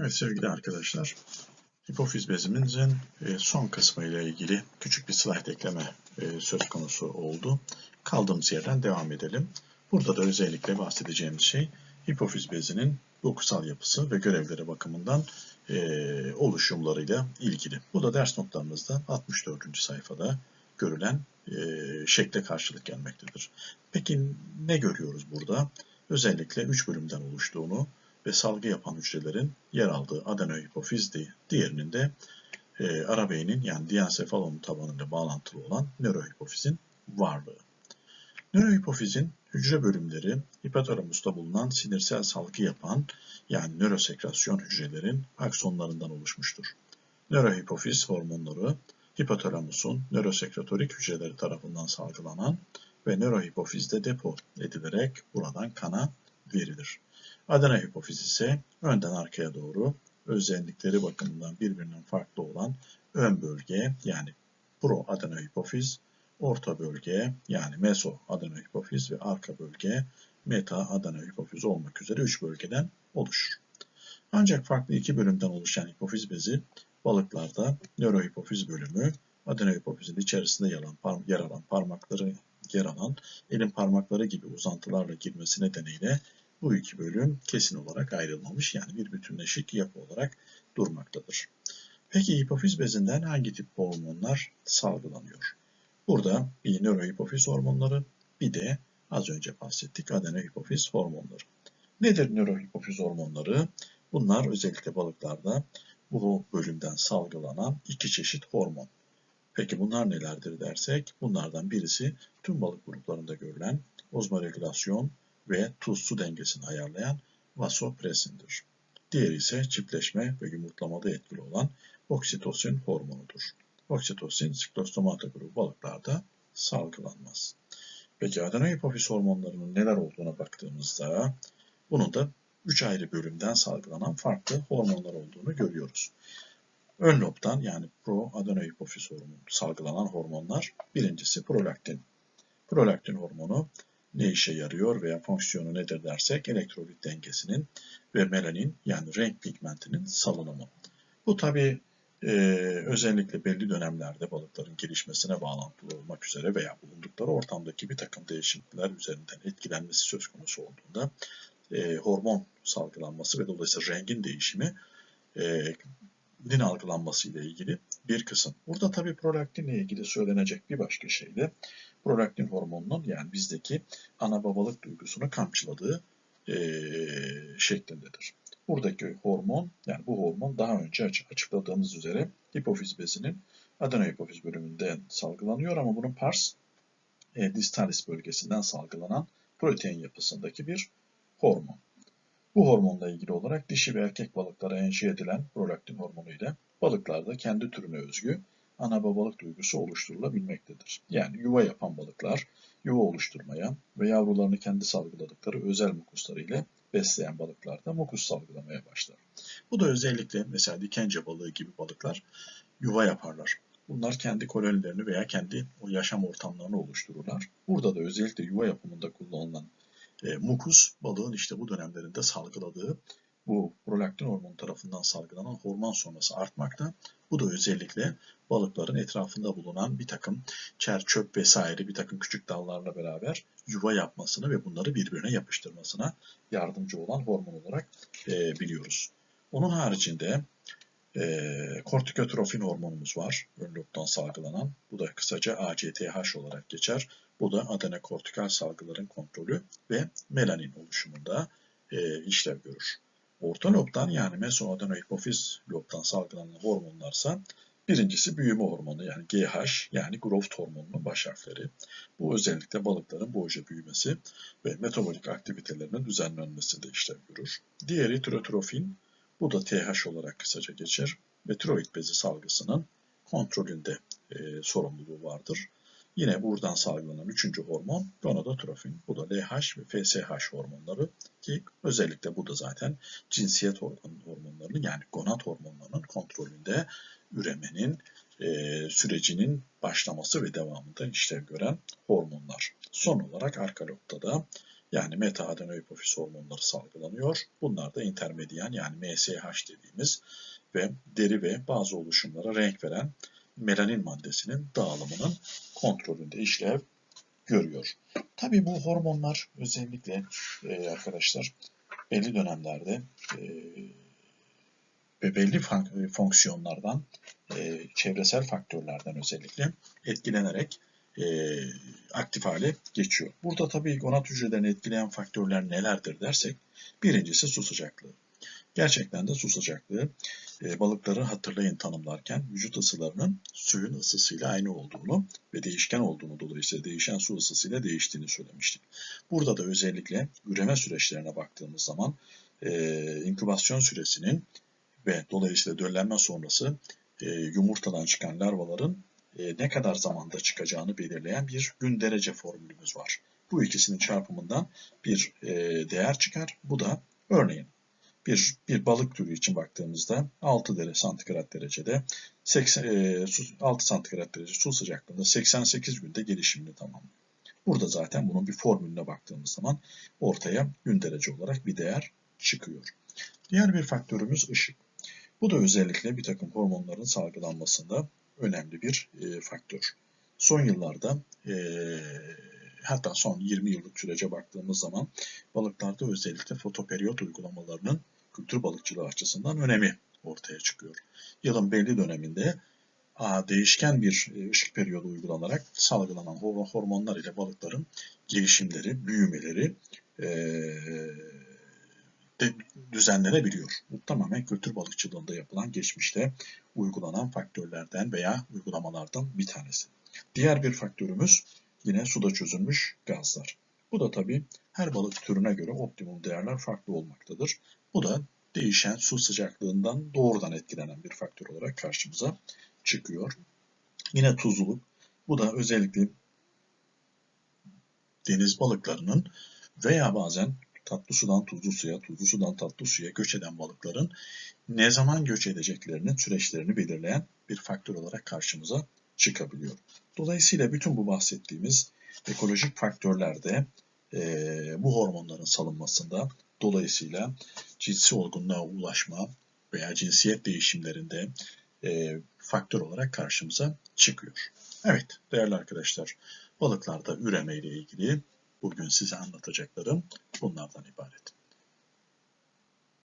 Evet sevgili arkadaşlar, hipofiz bezimizin e, son kısmı ile ilgili küçük bir slide ekleme e, söz konusu oldu. Kaldığımız yerden devam edelim. Burada da özellikle bahsedeceğimiz şey hipofiz bezinin dokusal yapısı ve görevleri bakımından e, oluşumlarıyla ilgili. Bu da ders notlarımızda 64. sayfada görülen şekle karşılık gelmektedir. Peki ne görüyoruz burada? Özellikle 3 bölümden oluştuğunu, ve salgı yapan hücrelerin yer aldığı adenohipofizdi. Diğerinin de e, ara beynin yani diensefalon tabanıyla bağlantılı olan nörohipofizin varlığı. Nörohipofizin hücre bölümleri hipotalamusta bulunan sinirsel salgı yapan yani nörosekrasyon hücrelerin aksonlarından oluşmuştur. Nörohipofiz hormonları hipotalamusun nörosekratorik hücreleri tarafından salgılanan ve nörohipofizde depo edilerek buradan kana verilir. Adana hipofiz ise önden arkaya doğru özellikleri bakımından birbirinden farklı olan ön bölge yani pro adenohipofiz, orta bölge yani meso adenohipofiz ve arka bölge meta adenohipofiz olmak üzere 3 bölgeden oluşur. Ancak farklı iki bölümden oluşan hipofiz bezi balıklarda nörohipofiz bölümü adenohipofizin içerisinde yer alan, yer alan parmakları yer alan elin parmakları gibi uzantılarla girmesi nedeniyle bu iki bölüm kesin olarak ayrılmamış yani bir bütünleşik yapı olarak durmaktadır. Peki hipofiz bezinden hangi tip hormonlar salgılanıyor? Burada bir nörohipofiz hormonları bir de az önce bahsettik adenohipofiz hormonları. Nedir nörohipofiz hormonları? Bunlar özellikle balıklarda bu bölümden salgılanan iki çeşit hormon. Peki bunlar nelerdir dersek bunlardan birisi tüm balık gruplarında görülen ozmoregülasyon ve tuz-su dengesini ayarlayan vasopresindir. Diğeri ise çiftleşme ve yumurtlamada etkili olan oksitosin hormonudur. Oksitosin siklostomata grubu balıklarda salgılanmaz. Peki adenohipofiz hormonlarının neler olduğuna baktığımızda bunun da 3 ayrı bölümden salgılanan farklı hormonlar olduğunu görüyoruz. Ön lobdan yani pro adenohipofiz hormonu salgılanan hormonlar birincisi prolaktin. Prolaktin hormonu ne işe yarıyor veya fonksiyonu nedir dersek elektrolit dengesinin ve melanin yani renk pigmentinin salınımı. Bu tabi e, özellikle belli dönemlerde balıkların gelişmesine bağlantılı olmak üzere veya bulundukları ortamdaki bir takım değişiklikler üzerinden etkilenmesi söz konusu olduğunda e, hormon salgılanması ve dolayısıyla rengin değişimi e, din algılanması ile ilgili bir kısım. Burada tabii prolaktinle ilgili söylenecek bir başka şey de prolaktin hormonunun yani bizdeki ana babalık duygusunu kamçıladığı e, şeklindedir. Buradaki hormon yani bu hormon daha önce açıkladığımız üzere hipofiz bezinin adenohipofiz bölümünden salgılanıyor ama bunun pars e, distalis bölgesinden salgılanan protein yapısındaki bir hormon. Bu hormonla ilgili olarak dişi ve erkek balıklara enje edilen prolaktin hormonu ile balıklarda kendi türüne özgü ana babalık duygusu oluşturulabilmektedir. Yani yuva yapan balıklar yuva oluşturmaya ve yavrularını kendi salgıladıkları özel mukusları ile besleyen balıklar da mukus salgılamaya başlar. Bu da özellikle mesela dikence balığı gibi balıklar yuva yaparlar. Bunlar kendi kolonilerini veya kendi o yaşam ortamlarını oluştururlar. Burada da özellikle yuva yapımında kullanılan e, mukus balığın işte bu dönemlerinde salgıladığı bu prolaktin hormonu tarafından salgılanan hormon sonrası artmakta. Bu da özellikle balıkların etrafında bulunan bir takım çer, çöp vesaire bir takım küçük dallarla beraber yuva yapmasını ve bunları birbirine yapıştırmasına yardımcı olan hormon olarak e, biliyoruz. Onun haricinde e, kortikotrofin hormonumuz var. Ön salgılanan. Bu da kısaca ACTH olarak geçer. Bu da adenokortikal salgıların kontrolü ve melanin oluşumunda e, işlev görür. Orta lobdan yani mesoadenohipofiz lobdan salgılanan hormonlarsa birincisi büyüme hormonu yani GH yani growth hormonunun baş harfleri. Bu özellikle balıkların boğaca büyümesi ve metabolik aktivitelerinin düzenlenmesinde işlev görür. Diğeri tirotrofin bu da TH olarak kısaca geçer ve tiroid bezi salgısının kontrolünde e, sorumluluğu vardır. Yine buradan salgılanan üçüncü hormon gonadotrofin. Bu da LH ve FSH hormonları ki özellikle bu da zaten cinsiyet hormonlarının yani gonad hormonlarının kontrolünde üremenin e, sürecinin başlaması ve devamında işlev gören hormonlar. Son olarak arka lobda da yani meta adenohipofiz hormonları salgılanıyor. Bunlar da intermediyen yani MSH dediğimiz ve deri ve bazı oluşumlara renk veren melanin maddesinin dağılımının kontrolünde işlev görüyor. Tabii bu hormonlar özellikle e, arkadaşlar belli dönemlerde e, ve belli fon- fonksiyonlardan, e, çevresel faktörlerden özellikle etkilenerek e, aktif hale geçiyor. Burada tabii gonad hücrelerini etkileyen faktörler nelerdir dersek, birincisi su sıcaklığı. Gerçekten de su sıcaklığı e, balıkları hatırlayın tanımlarken vücut ısılarının suyun ısısıyla aynı olduğunu ve değişken olduğunu dolayısıyla değişen su ısısıyla değiştiğini söylemiştik. Burada da özellikle üreme süreçlerine baktığımız zaman e, inkübasyon süresinin ve dolayısıyla döllenme sonrası e, yumurtadan çıkan larvaların e, ne kadar zamanda çıkacağını belirleyen bir gün derece formülümüz var. Bu ikisinin çarpımından bir e, değer çıkar. Bu da örneğin bir, bir balık türü için baktığımızda 6 derece santigrat derecede 80, e, su, 6 santigrat derece su sıcaklığında 88 günde gelişimini tamamlıyor. Burada zaten bunun bir formülüne baktığımız zaman ortaya gün derece olarak bir değer çıkıyor. Diğer bir faktörümüz ışık. Bu da özellikle bir takım hormonların salgılanmasında önemli bir e, faktör. Son yıllarda e, hatta son 20 yıllık sürece baktığımız zaman balıklarda özellikle fotoperiyot uygulamalarının kültür balıkçılığı açısından önemi ortaya çıkıyor. Yılın belli döneminde değişken bir e, ışık periyodu uygulanarak salgılanan hormonlar ile balıkların gelişimleri, büyümeleri e, de düzenlenebiliyor. Bu tamamen kültür balıkçılığında yapılan geçmişte uygulanan faktörlerden veya uygulamalardan bir tanesi. Diğer bir faktörümüz yine suda çözülmüş gazlar. Bu da tabii her balık türüne göre optimum değerler farklı olmaktadır. Bu da değişen su sıcaklığından doğrudan etkilenen bir faktör olarak karşımıza çıkıyor. Yine tuzluluk. Bu da özellikle deniz balıklarının veya bazen tatlı sudan tuzlu suya, tuzlu sudan tatlı suya göç eden balıkların ne zaman göç edeceklerinin süreçlerini belirleyen bir faktör olarak karşımıza çıkabiliyor. Dolayısıyla bütün bu bahsettiğimiz ekolojik faktörlerde e, bu hormonların salınmasında dolayısıyla cinsi olgunluğa ulaşma veya cinsiyet değişimlerinde e, faktör olarak karşımıza çıkıyor. Evet değerli arkadaşlar balıklarda üreme ile ilgili bugün size anlatacaklarım bunlardan ibaret.